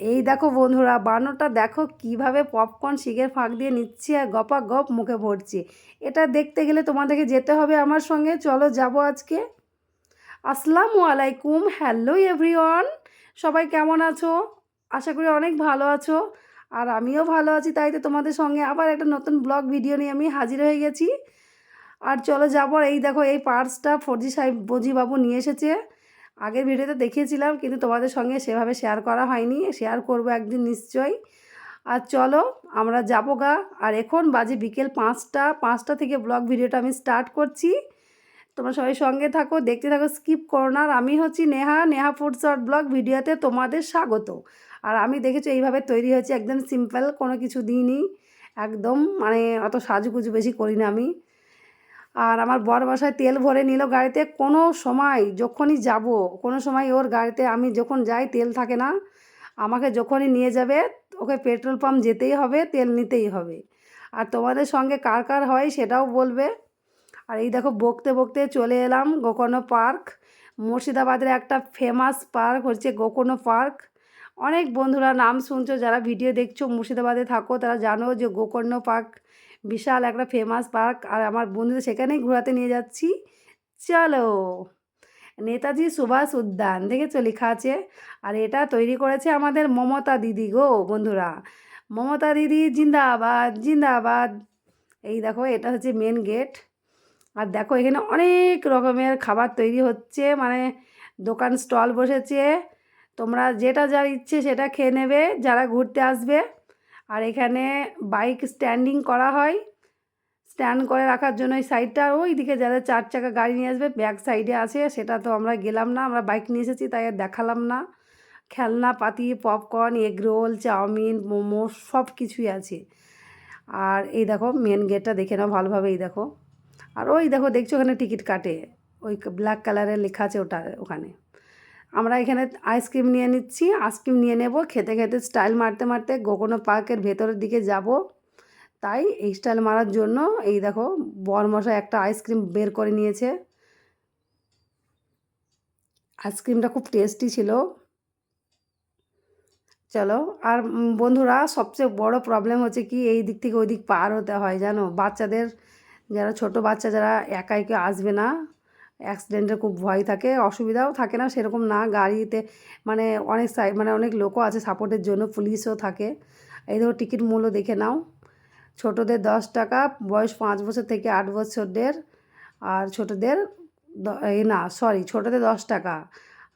এই দেখো বন্ধুরা, বানরটা দেখো কীভাবে পপকর্ন শিখের ফাঁক দিয়ে নিচ্ছে আর গপা গপ মুখে ভরছে। এটা দেখতে গেলে তোমাদেরকে যেতে হবে আমার সঙ্গে, চলো যাব আজকে। আসসালামু আলাইকুম, হ্যালো এভরিওয়ান, সবাই কেমন আছো? আশা করি অনেক ভালো আছো আর আমিও ভালো আছি, তাই তো তোমাদের সঙ্গে আবার একটা নতুন ব্লগ ভিডিও নিয়ে আমি হাজির হয়ে গেছি। আর চলো যাব, এই দেখো এই পার্সটা ফরজি সাহেব বজি বাবু নিয়ে এসেছে। আগের ভিডিওতে দেখিয়েছিলাম, কিন্তু তোমাদের সঙ্গে সেভাবে শেয়ার করা হয়নি। শেয়ার করব একদিন নিশ্চয়ই। আর চলো, আমরা যাব গা। আর এখন বাজে বিকেল পাঁচটা। পাঁচটা থেকে ব্লগ ভিডিওটা আমি স্টার্ট করছি। তোমরা সবাই সঙ্গে থাকো, দেখতে থাকো স্কিপ করো না। আর আমি হচ্ছি Neha. Neha food short blog ভিডিওতে তোমাদের স্বাগত। আর আমি দেখেছি, এইভাবে তৈরি হয়েছে। একদম সিম্পল কোনো কিছু দিইনি। একদম মানে অত সাজুগুজু বেশি করি না আমি। আর আমার বর বাসায় তেল ভরে নিল গাড়িতে। কোনো সময় যখনই যাব, কোনো সময় ওর গাড়িতে আমি যখন যাই, তেল থাকে না। আমাকে যখনই নিয়ে যাবে, ওকে পেট্রোল পাম্প যেতেই হবে, তেল নিতেই হবে। আর তোমাদের সঙ্গে কার কার হয় সেটাও বলবে। আর এই দেখো, বকতে বকতে চলে এলাম গোকর্ণ পার্ক। মুর্শিদাবাদের একটা ফেমাস পার্ক হচ্ছে গোকর্ণ পার্ক। অনেক বন্ধুরা নাম শুনছো, যারা ভিডিও দেখছ, মুর্শিদাবাদে থাকো, তারা জানো যে গোকর্ণ পার্ক বিশাল একটা ফেমাস পার্ক আর আমার বন্ধুদের সেখানেই ঘোরাতে নিয়ে যাচ্ছি। চলো। নেতাজি সুভাষ উদ্যান, দেখেছ লেখা আছে? আর এটা তৈরি করেছে আমাদের মমতা দিদি গো বন্ধুরা। মমতা দিদি জিন্দাবাদ জিন্দাবাদ। এই দেখো, এটা হচ্ছে মেন গেট আর দেখো, এখানে অনেক রকমের খাবার তৈরি হচ্ছে। মানে দোকান স্টল বসেছে। তোমরা যেটা যার ইচ্ছে সেটা খেয়ে নেবে, যারা ঘুরতে আসবে। আর এখানে বাইক স্ট্যান্ডিং করা হয়। স্ট্যান্ড করে রাখার জন্য ওই সাইডটা ওই দিকে যাদের চার চাকা গাড়ি নিয়ে আসবে ব্যাক সাইডে আছে, সেটা তো আমরা গেলাম না, আমরা বাইক নিয়ে এসেছি, তাই আর দেখালাম না। খেলনা, পাতি popcorn egg roll chowmein, momo সব কিছুই আছে। আর এই দেখো মেন গেটটা দেখে নাও ভালোভাবে, এই দেখো। আর ওই দেখো, দেখছ ওখানে টিকিট কাটে, ওই ব্ল্যাক কালারের লেখা আছে ওটা ওখানে। আমরা এখানে আইসক্রিম নিয়ে নিচ্ছি আইসক্রিম নিয়ে নেব, খেতে খেতে স্টাইল মারতে মারতে গোকর্ণ পার্কের ভেতরের দিকে যাব। তাই এই স্টাইল মারার জন্য এই দেখো বরমশা একটা আইসক্রিম বের করে নিয়েছে। আইসক্রিমটা খুব টেস্টি ছিল। চলো, আর বন্ধুরা, সবচেয়ে বড় প্রবলেম হচ্ছে কি, এই দিক থেকে ওই দিক পার হতে হয়, জানো? বাচ্চাদের, যারা ছোট বাচ্চা, যারা একা একা আসবে না। অ্যাক্সিডেন্টের খুব ভয় থাকে, অসুবিধাও থাকে না, সেরকম না। গাড়িতে মানে অনেক সাই মানে অনেক লোকও আছে সাপোর্টের জন্য, পুলিশও থাকে। এই ধরো টিকিট মূল্য দেখে নাও। ছোটোদের দশ টাকা, বয়স পাঁচ বছর থেকে আট বছরদের আর ছোটোদের এই না সরি ছোটোদের দশ টাকা,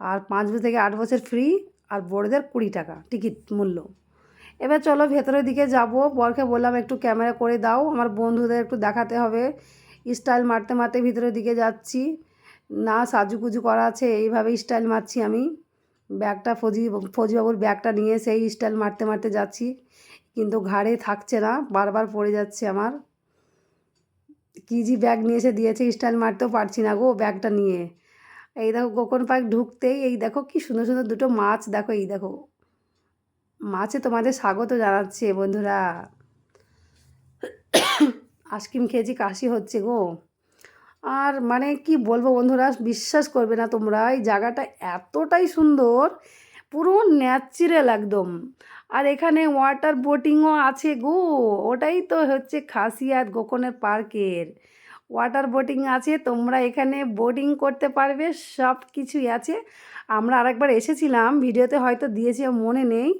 আর পাঁচ বছর থেকে আট বছর ফ্রি আর বড়দের কুড়ি টাকা টিকিট মূল্য। এবার চলো ভেতরের দিকে যাব। বরকে বললাম একটু ক্যামেরা করে দাও, আমার বন্ধুদের একটু দেখাতে হবে। স্টাইল মারতে মারতে ভিতরের দিকে যাচ্ছি। না সাজুকুজু করা আছে এইভাবে স্টাইল মারছি আমি। ব্যাগটা ফজি, ফজিবাবুর ব্যাগটা নিয়ে সেই স্টাইল মারতে মারতে যাচ্ছি। কিন্তু ঘাড়ে থাকছে না, বারবার পড়ে যাচ্ছে আমার। কী জি ব্যাগ নিয়ে এসে দিয়েছে স্টাইল মারতেও পারছি না গো ব্যাগটা নিয়ে। এই দেখো গোকর্ণ পার্ক ঢুকতেই, এই দেখো কি সুন্দর সুন্দর দুটো মাছ, দেখো এই দেখো। মাছে তোমাদের স্বাগত জানাচ্ছে বন্ধুরা। আইসক্রিম খেয়েছি, কাশি হচ্ছে গো। আর মানে কি বলব বন্ধুরা, বিশ্বাস করবে না তোমরা, এই জায়গাটা এতটাই সুন্দর, পুরো ন্যাচারাল একদম। আর এখানে ওয়াটার বোটিংও আছে গো, ওটাই তো হচ্ছে খাসিয়াত গোকনের পার্কের। ওয়াটার বোটিং আছে, তোমরা এখানে বোটিং করতে পারবে সব কিছুই আছে। আমরা আরেকবার এসেছিলাম, ভিডিওতে হয়তো দিয়েছি, মনে নেই।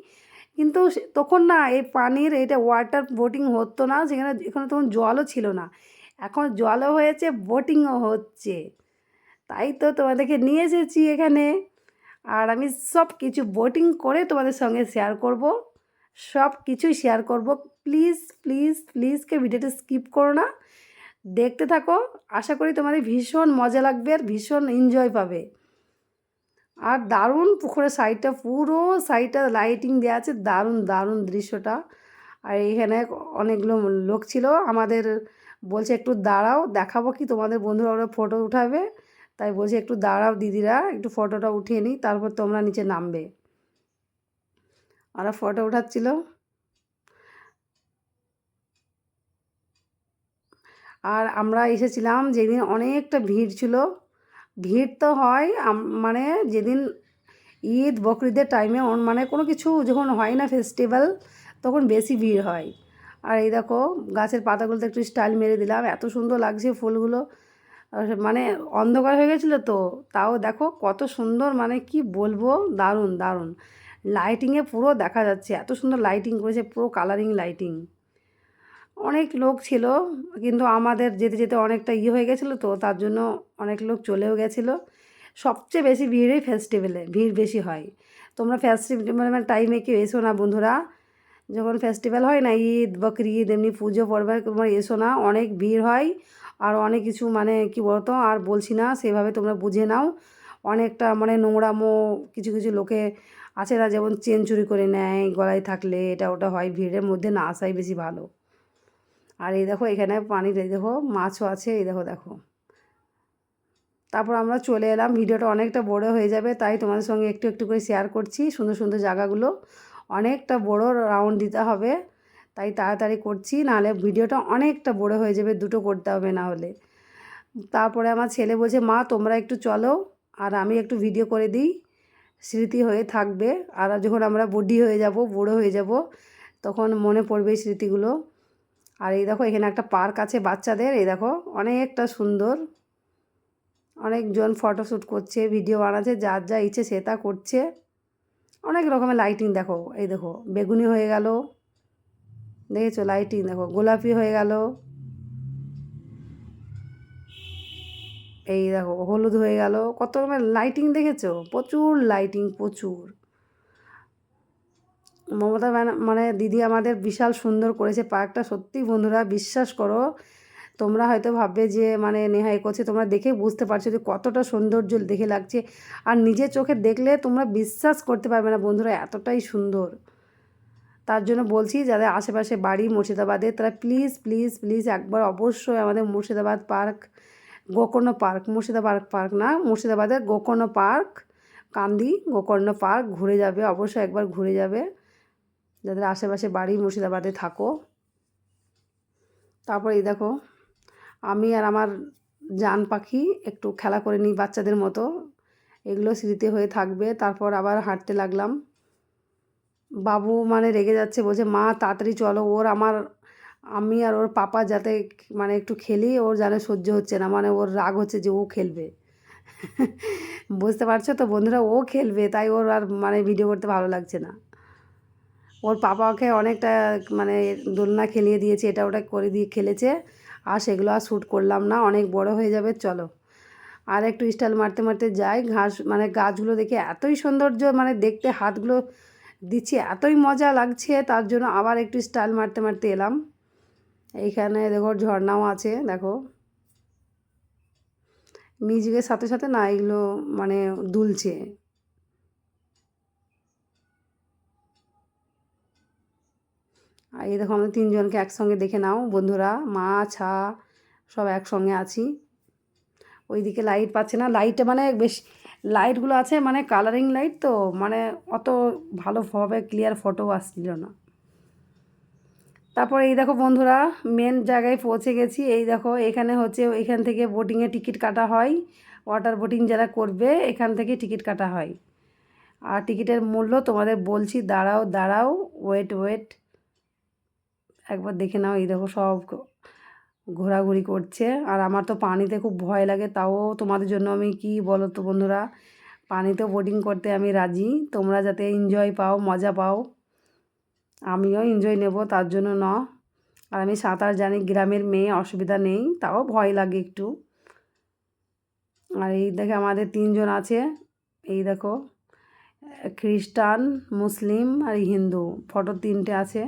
কিন্তু তখন না, এই পানির এটা ওয়াটার বোটিং হতো না সেখানে এখানে তখন জলও ছিল না। এখন জলও হয়েছে, বোটিংও হচ্ছে। তাই তো তোমাদেরকে নিয়ে এসেছি এখানে। আর আমি সব কিছু বোটিং করে তোমাদের সঙ্গে শেয়ার করব। সব কিছুই শেয়ার করব। প্লিজ প্লিজ প্লিজ কে ভিডিওটা স্কিপ করো না। দেখতে থাকো। আশা করি তোমাদের ভীষণ মজা লাগবে আর ভীষণ এনজয় পাবে। আর দারুণ পুকুরের সাইডটা পুরো সাইডটা লাইটিং দেওয়া আছে। দারুণ দারুণ দৃশ্যটা। আর এখানে অনেকগুলো লোক ছিল। আমাদের বলছে, একটু দাঁড়াও, দেখাবো কি? তোমাদের বন্ধুরা ফটো উঠাবে। তাই বলছে, একটু দাঁড়াও দিদিরা, একটু ফটোটা উঠিয়ে নিই, তারপর তোমরা নিচে নামবে। ওরা ফটো উঠাচ্ছিল। আর আমরা এসেছিলাম যেদিন অনেকটা ভিড় ছিল। ভিড় তো হয় মানে যেদিন ঈদ, বকরিদের টাইমে মানে কোনো কিছু যখন হয় না ফেস্টিভ্যাল তখন বেশি ভিড় হয়। আর এই দেখো, গাছের পাতাগুলোতে একটু স্টাইল মেরে দিলাম। এত সুন্দর লাগছে ফুলগুলো। মানে অন্ধকার হয়ে গেছিল তো, তাও দেখো কত সুন্দর মানে কি বলব? দারুণ দারুণ। লাইটিংয়ে পুরো দেখা যাচ্ছে, এত সুন্দর লাইটিং করেছে, পুরো কালারিং লাইটিং অনেক লোক ছিল, কিন্তু আমাদের যেতে যেতে অনেকটা ইয়ে হয়ে গেছিল তো, তার জন্য অনেক লোক চলেও গেছিল। সবচেয়ে বেশি ভিড়ই ফেস্টিভ্যালে ভিড় বেশি হয়। তোমরা ফেস্টিভ্যাল টাইমে কেউ এসো না বন্ধুরা। যখন ফেস্টিভ্যাল হয় না, ঈদ বকরি ঈদ এমনি পুজো পর্বে তোমরা এসো না, অনেক ভিড় হয়। আর অনেক কিছু মানে কি বলতো, আর বলছি না, সেভাবে তোমরা বুঝে নাও। অনেকটা মানে নোংরামো কিছু কিছু লোকে আছে না, যেমন চেন চুরি করে নেয়, গলায় থাকলে এটা ওটা হয়, ভিড়ের মধ্যে না আসাই বেশি ভালো। আর এই দেখো, এখানে এই দেখো, মাছও আছে, এই দেখো দেখো। তারপর আমরা চলে এলাম, ভিডিওটা অনেকটা বড় হয়ে যাবে, তাই তোমাদের সঙ্গে একটু একটু করে শেয়ার করছি, সুন্দর সুন্দর জায়গাগুলো। অনেকটা বড় রাউন্ড দিতে হবে। তাই তাড়াতাড়ি করছি, নাহলে ভিডিওটা অনেকটা বড় হয়ে যাবে, দুটো করতে হবে না হলে। তারপরে আমার ছেলে বলছে, মা, তোমরা একটু চলো, আর আমি একটু ভিডিও করে দিই। স্মৃতি হয়ে থাকবে, আর যখন আমরা বুদ্ধি হয়ে যাব, বুড়ো হয়ে যাব, তখন মনে পড়বে স্মৃতিগুলো। আর এই দেখো, এখানে একটা পার্ক আছে বাচ্চাদের, এই দেখো, অনেকটা সুন্দর। অনেকজন ফটোশ্যুট করছে, ভিডিও বানাচ্ছে, যার যা ইচ্ছে সে তা করছে। অনেক রকমের লাইটিং দেখো, এই দেখো, বেগুনি হয়ে গেল, দেখেছ লাইটিং দেখো, গোলাপি হয়ে গেল, এই দেখো, হলুদ হয়ে গেল, কত রকমের লাইটিং দেখেছ? প্রচুর লাইটিং প্রচুর। মমতা মানে দিদি আমাদের বিশাল সুন্দর করেছে, পার্কটা সত্যি বন্ধুরা, বিশ্বাস করো তোমরা হয়তো ভাববে যে মানে নেহাই করছে, তোমরা দেখে বুঝতে পারছ যে কতটা সৌন্দর্য দেখে লাগছে। আর নিজের চোখে দেখলে তোমরা বিশ্বাস করতে পারবে না বন্ধুরা, এতটাই সুন্দর। তার জন্য বলছি, যাদের আশেপাশে বাড়ি মুর্শিদাবাদে, তারা প্লিজ প্লিজ প্লিজ একবার অবশ্যই আমাদের Murshidabad park, Gokarna park, Murshidabad park না, মুর্শিদাবাদের গোকর্ণ পার্ক, কান্দি গোকর্ণ পার্ক ঘুরে যাবে, অবশ্যই একবার ঘুরে যাবে। যাদের আশেপাশে বাড়ি মুর্শিদাবাদে থাকো। তারপর এই দেখো। আমি আর আমার জান পাখি একটু খেলা করে নিই বাচ্চাদের মতো। এগুলো স্মৃতি হয়ে থাকবে। তারপর আবার হাঁটতে লাগলাম। বাবু মানে রেগে যাচ্ছে, বলছে, মা, তাড়াতাড়ি চলো। ওর আমার, আমি আর ওর পাপা যাতে মানে একটু খেলি, ওর জানে সহ্য হচ্ছে না। মানে ওর রাগ হচ্ছে যে ও খেলবে। বুঝতে পারছ তো বন্ধুরা? ও খেলবে, তাই ওর আর মানে ভিডিও করতে ভালো লাগছে না। ওর পাপাকে অনেকটা মানে দোলনা খেলিয়ে দিয়েছে, এটা ওটা করে দিয়ে খেলেছে। আর সেগুলো আর শ্যুট করলাম না, অনেক বড় হয়ে যাবে, চলো। আর একটু স্টাইল মারতে মারতে যাই, ঘাস মানে গাছগুলো দেখে এতই সৌন্দর্য মানে দেখতে হাতগুলো দিচ্ছি, এতই মজা লাগছে, তার জন্য আবার একটু স্টাইল মারতে মারতে এলাম। এইখানে দেখো ঝর্ণাও আছে, দেখো। মিউজিকের সাথে সাথে না এগুলো মানে দুলছে। আর এই দেখো আমাদের তিনজনকে একসঙ্গে দেখে নাও, বন্ধুরা, মা, ছা, সব একসঙ্গে আছি। ওইদিকে লাইট পাচ্ছে না লাইটে মানে বেশ লাইটগুলো আছে মানে কালারিং লাইট তো মানে অত ভালোভাবে ক্লিয়ার ফটো আসছিল না। তারপর এই দেখো বন্ধুরা মেন জায়গায় পৌঁছে গেছি। এই দেখো এখানে হচ্ছে এখান থেকে বোটিংয়ে টিকিট কাটা হয়। ওয়াটার বোটিং যারা করবে, এখান থেকে টিকিট কাটা হয়। আর টিকিটের মূল্য তোমাদের বলছি, দাঁড়াও দাঁড়াও ওয়েট ওয়েট একবার দেখে নাও, এই দেখো সব ঘোরাঘুরি করছে। আর আমার তো পানিতে খুব ভয় লাগে, তাও তোমাদের জন্য আমি কি বলো তো বন্ধুরা? পানিতে বোটিং করতে আমি রাজি। তোমরা যাতে এনজয় পাও, মজা পাও, আমিও এনজয় নেব, তার জন্য ন। আর আমি সাঁতার জানি, গ্রামের মেয়ে, অসুবিধা নেই, তাও ভয় লাগে একটু। আর এই দেখে আমাদের তিনজন আছে, এই দেখো, খ্রিস্টান, মুসলিম আর হিন্দু ফটো তিনটে আছে।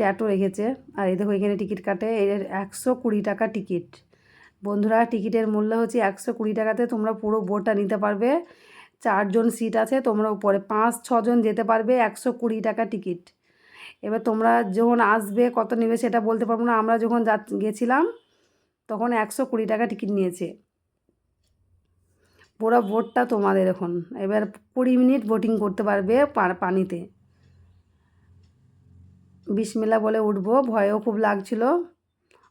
ট্যাটু রেখেছে। আর এই দেখো, এখানে টিকিট কাটে। এর একশো কুড়ি টাকা টিকিট। বন্ধুরা, টিকিটের মূল্য হচ্ছে একশো কুড়ি টাকাতে তোমরা পুরো বোটটা নিতে পারবে। চারজন সিট আছে, তোমরা উপরে পাঁচ, ছজন যেতে পারবে একশো কুড়ি টাকা টিকিট। এবার তোমরা যখন আসবে, কত নেবে সেটা বলতে পারব না। আমরা যখন যা, গেছিলাম, তখন একশো কুড়ি টাকা টিকিট নিয়েছে। পুরো বোটটা তোমাদের এখন। এবার কুড়ি মিনিট বোটিং করতে পারবে পানিতে। বিসমিল্লা বলে উঠবো, ভয়ও খুব লাগছিল।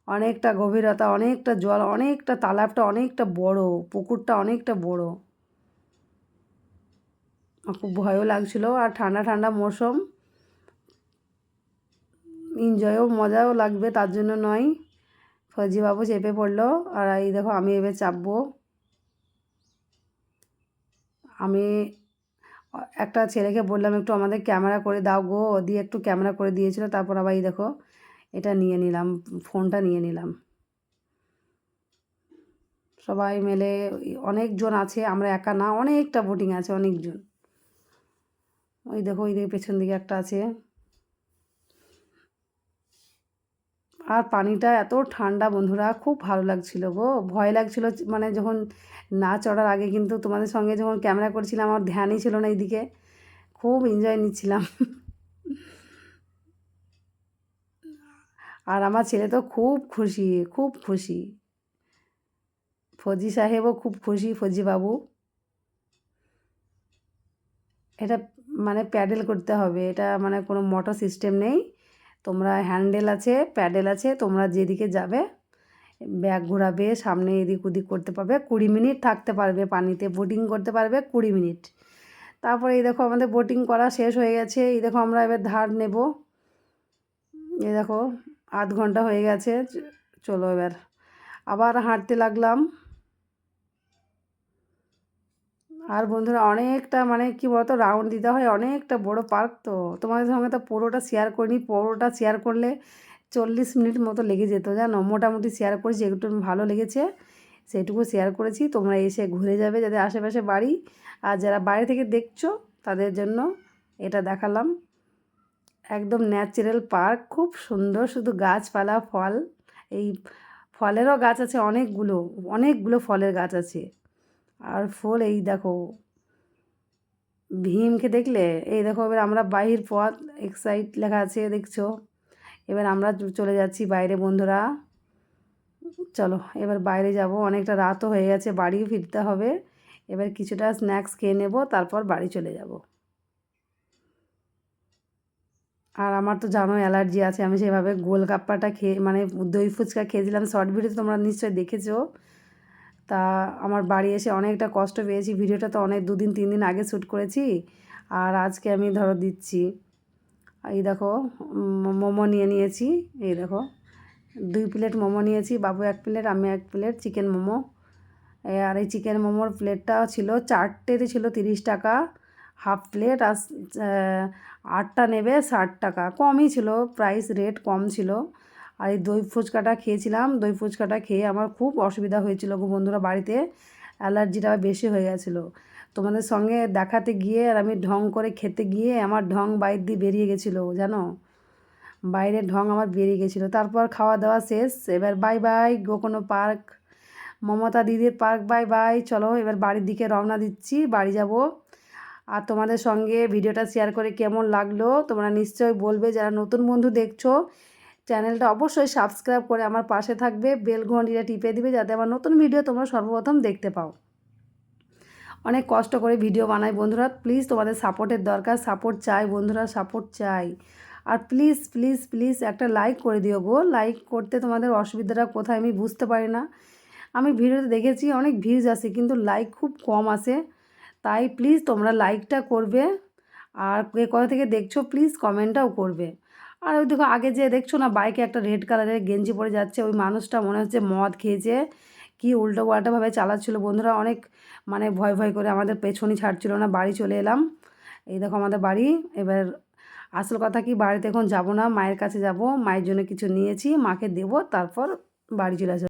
অনেকটা গভীরতা, অনেকটা জল, অনেকটা তালাবটা অনেকটা বড়, পুকুরটা অনেকটা বড়। খুব ভয়ও লাগছিল আর ঠান্ডা ঠান্ডা মৌসুম। এনজয়ও, মজাও লাগবে, তার জন্য নয়। ফৌজিবাবু চেপে পড়ল, আর এই দেখো আমি এবার চাপবো। আমি একটা ছেলেকে বললাম, একটু আমাদের ক্যামেরা করে দাও গো। দিয়ে একটু ক্যামেরা করে দিয়েছিল, তারপর আবার এই দেখো, এটা নিয়ে নিলাম, ফোনটা নিয়ে নিলাম। সবাই মিলে অনেকজন আছে, আমরা একা না, অনেকটা বোটিং আছে, অনেকজন। ওই দেখো, ওই দিকে পেছন দিকে একটা আছে। আর পানিটা এত ঠান্ডা বন্ধুরা, খুব ভালো লাগছিল গো। ভয় লাগছিল মানে যখন না চড়ার আগে কিন্তু তোমাদের সঙ্গে যখন ক্যামেরা করছিলাম, আমার ধ্যানই ছিল না এইদিকে। খুব এনজয় নিচ্ছিলাম। আর আমার ছেলে তো খুব খুশি খুব খুশি। ফজি সাহেবও খুব খুশি, ফজি বাবু। এটা মানে প্যাডেল করতে হবে, এটা মানে কোনো মোটর সিস্টেম নেই। তোমরা হ্যান্ডেল আছে, প্যাডেল আছে, তোমরা যেদিকে যাবে, ব্যাগ ঘোরাবে, সামনে এদিক ওদিক করতে পারবে, কুড়ি মিনিট থাকতে পারবে পানিতে বোটিং করতে পারবে কুড়ি মিনিট। তারপরে এই দেখো আমাদের বোটিং করা শেষ হয়ে গেছে, এই দেখো আমরা এবার ধার নেব। এই দেখো, আধ ঘণ্টা হয়ে গেছে, চলো এবার। আবার হাঁটতে লাগলাম। আর বন্ধুরা অনেকটা মানে কি বলতো রাউন্ড দিতে হয়, অনেকটা বড় পার্ক তো। তোমাদের সঙ্গে তো পুরোটা শেয়ার করিনি, পুরোটা শেয়ার করলে চল্লিশ মিনিট মতো লেগে যেত, জানো? মোটামুটি শেয়ার করেছি, একটু ভালো লেগেছে। সেটুকু শেয়ার করেছি, তোমরা এসে ঘুরে যাবে যাদের আশেপাশে বাড়ি। আর যারা বাইরে থেকে দেখছ, তাদের জন্য এটা দেখালাম। একদম ন্যাচারাল পার্ক খুব সুন্দর শুধু গাছপালা, ফল। এই ফলেরও গাছ আছে অনেকগুলো অনেকগুলো ফলের গাছ আছে। আর ফুল এই দেখো, ভীমকে দেখলে, এই দেখো এবার আমরা বাহির পথ এক্সাইট লেখা আছে, দেখছ? এবার আমরা চলে যাচ্ছি বাইরে, বন্ধুরা। চলো, এবার বাইরে যাব, অনেকটা রাতও হয়ে গেছে, বাড়িও ফিরতে হবে। এবার কিছুটা স্ন্যাক্স খেয়ে নেব, তারপর বাড়ি চলে যাব। আর আমার তো জানো অ্যালার্জি আছে, আমি সেভাবে গোলগাপ্পাটা খেয়ে মানে দই ফুচকা খেয়েছিলাম শর্ট ভিডিও তোমরা নিশ্চয়ই দেখেছ। তা আমার বাড়ি এসে অনেকটা কষ্ট পেয়েছি। ভিডিওটা তো অনেক দুদিন তিন দিন আগে শ্যুট করেছি। আর আজকে আমি ধরো দিচ্ছি। এই দেখো মোমো নিয়ে নিয়েছি। এই দেখো, দুই প্লেট মোমো নিয়েছি, বাবু এক প্লেট, আমি এক প্লেট, চিকেন মোমো। আর এই চিকেন মোমোর প্লেটটা ছিল, চারটেতে ছিল তিরিশ টাকা। হাফ প্লেট আর আটটা নেবে ষাট টাকা। কমই ছিল প্রাইস রেট কম ছিল। আর এই দই ফুচকাটা খেয়েছিলাম। দই ফুচকাটা খেয়ে আমার খুব অসুবিধা হয়েছিল গো বন্ধুরা বাড়িতে। অ্যালার্জিটা বেশি হয়ে গেছিল। তোমাদের সঙ্গে দেখাতে গিয়ে আর আমি ঢং করে খেতে গিয়ে আমার ঢং বাইর দিয়ে বেরিয়ে গেছিল, জানো? বাইরের ঢং আমার বেরিয়ে গেছিল। তারপর খাওয়া দাওয়া শেষ। এবার বাই বাই গো কোনো পার্ক। মমতা দিদির পার্ক বাই বাই চলো এবার বাড়ির দিকে রওনা দিচ্ছি, বাড়ি যাব। আর তোমাদের সঙ্গে ভিডিওটা শেয়ার করে কেমন লাগল, তোমরা নিশ্চয়ই বলবে। যারা নতুন বন্ধু দেখছ চ্যানেলটা অবশ্যই সাবস্ক্রাইব করে আমার পাশে থাকবে, বেল ঘন্টিটা টিপে দিবে যাতে আমার নতুন ভিডিও তোমরা সর্বপ্রথম দেখতে পাও। অনেক কষ্ট করে ভিডিও বানাই বন্ধুরা প্লিজ তোমাদের সাপোর্টের দরকার সাপোর্ট চাই বন্ধুরা সাপোর্ট চাই। আর প্লিজ প্লিজ প্লিজ একটা লাইক করে দিও গো লাইক করতে তোমাদের অসুবিধাটা কোথায় আমি বুঝতে পারি না। আমি ভিডিওতে দেখেছি অনেক ভিউজ আসে, কিন্তু লাইক খুব কম আসে। তাই প্লিজ তোমরা লাইকটা করবে, আর কে কোথা থেকে দেখছ প্লিজ কমেন্টটাও করবে। আর ওই দেখো, আগে যে দেখছ না, বাইকে একটা রেড কালারের গেঞ্জি পরে যাচ্ছে, ওই মানুষটা মনে হচ্ছে মদ খেয়েছে। কি উল্টো পাল্টাভাবে চালাচ্ছিল। বন্ধুরা অনেক মানে ভয় ভয় করে আমাদের পেছনই ছাড়ছিল না, বাড়ি চলে এলাম। এই দেখো আমাদের বাড়ি। এবার আসল কথা কি, বাড়িতে এখন যাব না, মায়ের কাছে যাব, মায়ের জন্য কিছু নিয়েছি, মাকে দেব, তারপর বাড়ি চলে আসব।